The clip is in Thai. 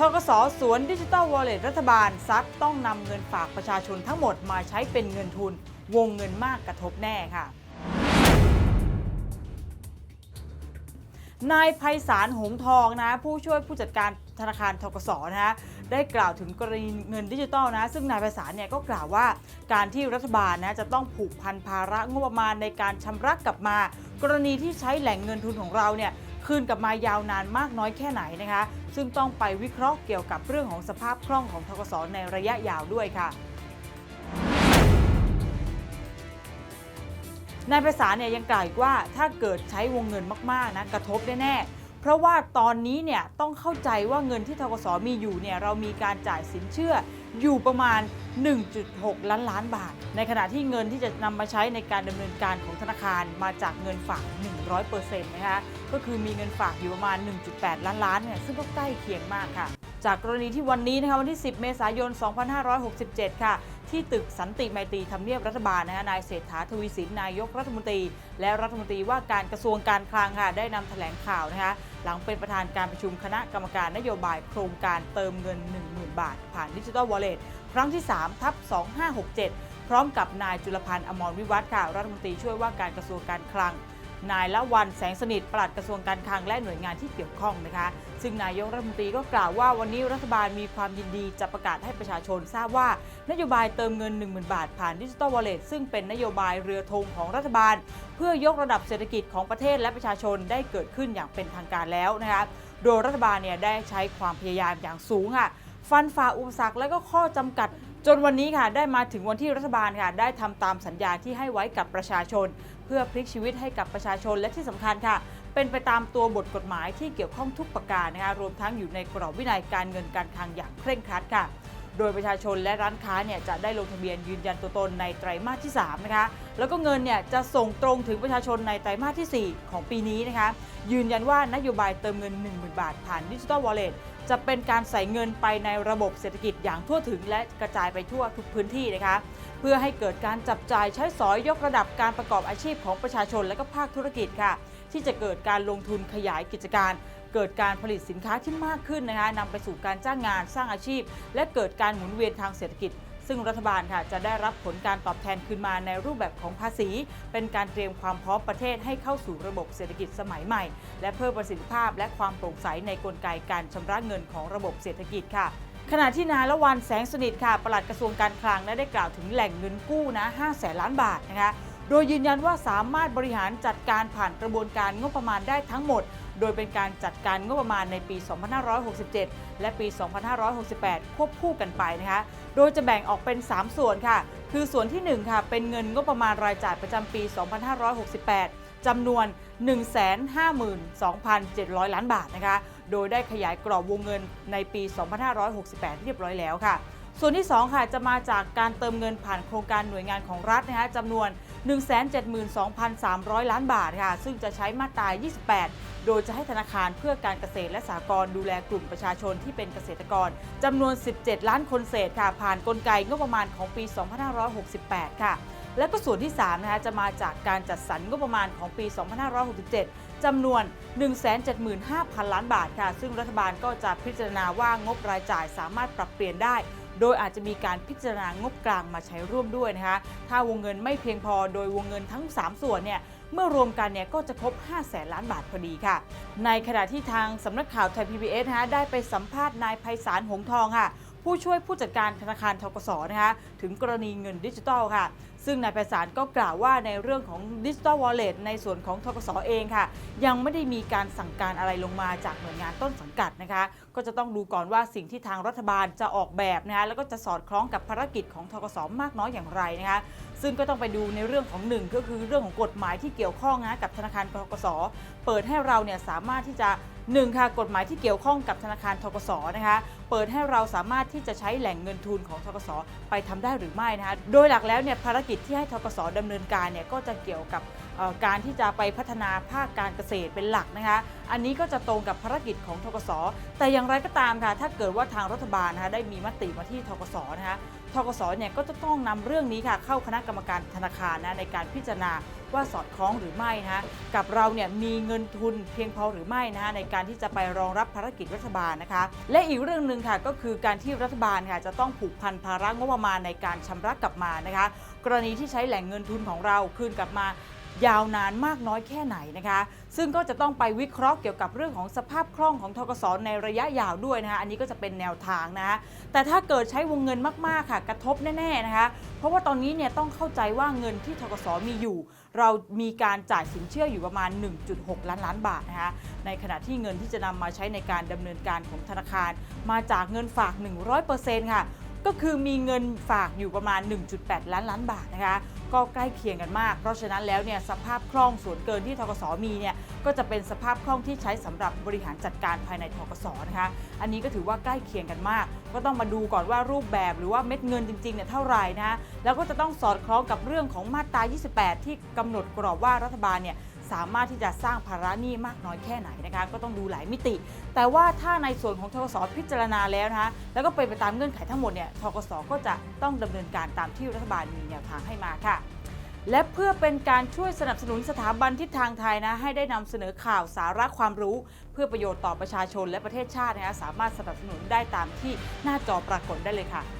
ทกสสวนดิจิ t a ลวอลเล็ตรัฐบาลซัดต้องนำเงินฝากประชาชนทั้งหมดมาใช้เป็นเงินทุน วงเงินมากกระทบแน่ค่ะ นายไพศาลหงทองนะผู้ช่วยผู้จัดการธนาคารทกสนะฮะได้กล่าวถึงกรณีเงินดิจิตอลนะซึ่งนายไพศาลเนี่ยก็กล่าวว่า การที่รัฐบาลนะจะต้องผูกพันภาระงบประมาณในการชำระกลับมา กรณีที่ใช้แหล่งเงินทุนของเราเนี่ย คืนกลับมายาวนานมากน้อยแค่ไหนนะคะ ซึ่งต้องไปวิเคราะห์เกี่ยวกับเรื่องของสภาพคล่องของทกศในระยะยาวด้วยค่ะนายประสานเนี่ยยังกล่าวอีกว่าถ้าเกิดใช้วงเงินมากๆนะกระทบแน่ๆ เพราะว่าตอนนี้เนี่ยต้องเข้าใจว่าเงินที่ทกสมีอยู่เนี่ยเรามีการจ่ายสินเชื่ออยู่ประมาณ 1.6 ล้านล้านบาท ในขณะที่เงินที่จะนำมาใช้ในการดำเนินการของธนาคารมาจากเงินฝาก 100%นะคะก็คือมีเงินฝากอยู่ประมาณ 1.8 ล้านล้านเนี่ยซึ่งก็ใกล้เคียงมากค่ะ จากกรณีที่วันนี้นะคะวันที่ 10 เมษายน 2567 ค่ะที่ตึกสันติไมตรีทำเนียบรัฐบาลนะคะนายเศรษฐาทวีสินนายกรัฐมนตรี และรัฐมนตรีว่าการกระทรวงการคลังค่ะได้นำแถลงข่าวนะคะ หลังเป็นประธานการประชุมคณะกรรมการนโยบายโครงการเติมเงิน 10,000 บาท ผ่านดิจิทัลวอลเล็ตครั้งที่ 3 ทับ 2567 พร้อมกับนายจุลพันธ์อมรวิวัฒน์ค่ะรัฐมนตรีช่วยว่าการกระทรวงการคลัง นายละวันแสงสนิทปลัดกระทรวงการคลังและหน่วยงานที่เกี่ยวข้องนะคะ ซึ่งนายกรัฐมนตรีก็กล่าวว่าวันนี้รัฐบาลมีความยินดีจะประกาศให้ประชาชนทราบว่า นโยบายเติมเงิน 10,000 บาทผ่านดิจิ t a ลวอลเล็ตซึ่งเป็นนโยบายเรือธงของรัฐบาล เพื่อยกระดับเศรษฐกิจของประเทศและประชาชนได้เกิดขึ้นอย่างเป็นทางการแล้วนะคะโดยรัฐบาลเนี่ยได้ใช้ความพยายามอย่างสูงค่ะฟันฝ่าอุปสรรคและก็ข้อจำกัด จนวันนี้ค่ะได้มาถึงวันที่รัฐบาลค่ะได้ทำตามสัญญาที่ให้ไว้กับประชาชน เพื่อพลิกชีวิตให้กับประชาชนและที่สำคัญค่ะ เป็นไปตามตัวบทกฎหมายที่เกี่ยวข้องทุกประการนะคะรวมทั้งอยู่ในกรอบวินัยการเงินการคลังอย่างเคร่งครัดค่ะ โดยประชาชนและร้านค้าเนี่ยจะได้ลงทะเบียนยืนยันตัวตนในไตรมาสที่3นะคะแล้วก็เงินเนี่ยจะส่งตรงถึงประชาชนในไตรมาสที่ 4 ของปีนี้นะคะยืนยันว่านโยบายเติมเงิน 10,000 บาทผ่านดิจิ t a ลวอลเล็ต จะเป็นการใส่เงินไปในระบบเศรษฐกิจอย่างทั่วถึงและกระจายไปทั่วทุกพื้นที่นะคะ เพื่อให้เกิดการจับจ่ายใช้สอยยกระดับการประกอบอาชีพของประชาชนและก็ภาคธุรกิจค่ะ ที่จะเกิดการลงทุนขยายกิจการเกิดการผลิตสินค้าที่มากขึ้นนะคะนำไปสู่การจ้างงานสร้างอาชีพ และเกิดการหมุนเวียนทางเศรษฐกิจ ซึ่งรัฐบาลค่ะจะได้รับผลการตอบแทนคืนมาในรูปแบบของภาษี เป็นการเตรียมความพร้อมประเทศให้เข้าสู่ระบบเศรษฐกิจสมัยใหม่ และเพิ่มประสิทธิภาพและความโปร่งใสในกลไกการชำระเงินของระบบเศรษฐกิจค่ะขณะที่นายละวันแสงสนิทค่ะปลัดกระทรวงการคลังได้กล่าวถึงแหล่งเงินกู้นะ5แสนล้านบาทนะคะโดยยืนยันว่าสามารถบริหารจัดการผ่านกระบวนการงบประมาณได้ทั้งหมด โดยเป็นการจัดการงบประมาณในปี 2567 และปี 2568 ควบคู่กันไปนะคะ โดยจะแบ่งออกเป็น 3 ส่วนค่ะ คือส่วนที่ 1 ค่ะ เป็นเงินงบประมาณรายจ่ายประจำปี 2568 จำนวน 152,700 ล้านบาทนะคะ โดยได้ขยายกรอบวงเงินในปี 2568 เรียบร้อยแล้วค่ะ ส่วนที่ 2 ค่ะจะมาจากการเติมเงินผ่านโครงการหน่วยงานของรัฐนะคะจำนวน 172,300 ล้านบาทค่ะ ซึ่งจะใช้มาตรา 28 โดยจะให้ธนาคารเพื่อการเกษตรและสหกรณ์ดูแลกลุ่มประชาชนที่เป็นเกษตรกรจำนวน 17 ล้านคนเศษค่ะ ผ่านกลไกงบประมาณของปี 2568 ค่ะและก็ส่วนที่ 3 นะคะ จะมาจากการจัดสรรงบประมาณของปี 2567 จำนวน 175,000 ล้านบาทค่ะ ซึ่งรัฐบาลก็จะพิจารณาว่างบรายจ่ายสามารถปรับเปลี่ยนได้ โดยอาจจะมีการพิจารณางบกลางมาใช้ร่วมด้วยนะคะ ถ้าวงเงินไม่เพียงพอโดยวงเงินทั้ง 3 ส่วนเนี่ยเมื่อรวมกันเนี่ยก็จะครบ 5 แสนล้านบาทพอดีค่ะ ในขณะที่ทางสำนักข่าวไทย PBS นะคะได้ไปสัมภาษณ์นายไพศาลหงทองค่ะ ผู้ช่วยผู้จัดการธนาคารทกสนะคะถึงกรณีเงินดิจิทัลค่ะ ซึ่งนายไพศาลก็กล่าวว่าในเรื่องของดิจิทัลวอลเล็ตในส่วนของทกสเองค่ะ ยังไม่ได้มีการสั่งการอะไรลงมาจากหน่วยงานต้นสังกัดนะคะ ก็จะต้องดูก่อนว่าสิ่งที่ทางรัฐบาลจะออกแบบนะคะแล้วก็จะสอดคล้องกับภารกิจของทกสมากน้อยอย่างไรนะคะซึ่งก็ต้องไปดูในเรื่องของหนึ่งก็คือเรื่องของกฎหมายที่เกี่ยวข้องนะกับธนาคารทกสเปิดให้เราเนี่ยสามารถที่จะ หนึ่งค่ะกฎหมายที่เกี่ยวข้องกับธนาคารทกสนะคะเปิดให้เราสามารถที่จะใช้แหล่งเงินทุนของทกสไปทำได้หรือไม่นะคะโดยหลักแล้วเนี่ยภารกิจที่ให้ทกสดำเนินการเนี่ยก็จะเกี่ยวกับ การที่จะไปพัฒนาภาคการเกษตรเป็นหลักนะคะ อันนี้ก็จะตรงกับภารกิจของทกสแต่อย่างไรก็ตามค่ะ ถ้าเกิดว่าทางรัฐบาลนะคะได้มีมติมาที่ทกสนะคะทกสเนี่ยก็จะต้องนำเรื่องนี้ค่ะเข้าคณะกรรมการธนาคารนะในการพิจารณาว่าสอดคล้องหรือไม่นะคะกับเราเนี่ยมีเงินทุนเพียงพอหรือไม่นะคะในการที่จะไปรองรับภารกิจรัฐบาลนะคะ และอีกเรื่องหนึ่งค่ะก็คือการที่รัฐบาลค่ะจะต้องผูกพันภาระงบประมาณในการชำระกลับมานะคะ กรณีที่ใช้แหล่งเงินทุนของเราคืนกลับมา ยาวนานมากน้อยแค่ไหนนะคะ ซึ่งก็จะต้องไปวิเคราะห์เกี่ยวกับเรื่องของสภาพคล่องของทกสในระยะยาวด้วยนะคะอันนี้ก็จะเป็นแนวทางนะคะแต่ถ้าเกิดใช้วงเงินมากๆค่ะ กระทบแน่ๆนะคะ เพราะว่าตอนนี้เนี่ยต้องเข้าใจว่าเงินที่ทกสมีอยู่ เรามีการจ่ายสินเชื่ออยู่ประมาณ 1.6 ล้านล้านบาทนะคะในขณะที่เงินที่จะนำมาใช้ในการดำเนินการของธนาคาร มาจากเงินฝาก 100%ค่ะก็คือมีเงินฝากอยู่ประมาณ 1.8 ล้านล้านบาทนะคะ ก็ใกล้เคียงกันมาก เพราะฉะนั้นแล้วเนี่ยสภาพคล่องส่วนเกินที่ทกสมีเนี่ยก็จะเป็นสภาพคล่องที่ใช้สำหรับบริหารจัดการภายในทกสนะคะอันนี้ก็ถือว่าใกล้เคียงกันมาก ก็ต้องมาดูก่อนว่ารูปแบบหรือว่าเม็ดเงินจริงๆเนี่ยเท่าไหร่นะแล้วก็จะต้องสอดคล้องกับเรื่องของมาตรา 28 ที่กำหนดกรอบว่ารัฐบาลเนี่ย สามารถที่จะสร้างภาระหนี้มากน้อยแค่ไหนนะคะก็ต้องดูหลายมิติ แต่ว่าถ้าในส่วนของทกสพิจารณาแล้วนะคะแล้วก็เป็นไปตามเงื่อนไขทั้งหมดเนี่ยทกสก็จะต้องดำเนินการตามที่รัฐบาลมีแนวทางให้มาค่ะและเพื่อเป็นการช่วยสนับสนุนสถาบันทิศทางไทยนะให้ได้นำเสนอข่าวสาระความรู้ เพื่อประโยชน์ต่อประชาชนและประเทศชาตินะคะสามารถสนับสนุนได้ตามที่หน้าจอปรากฏได้เลยค่ะ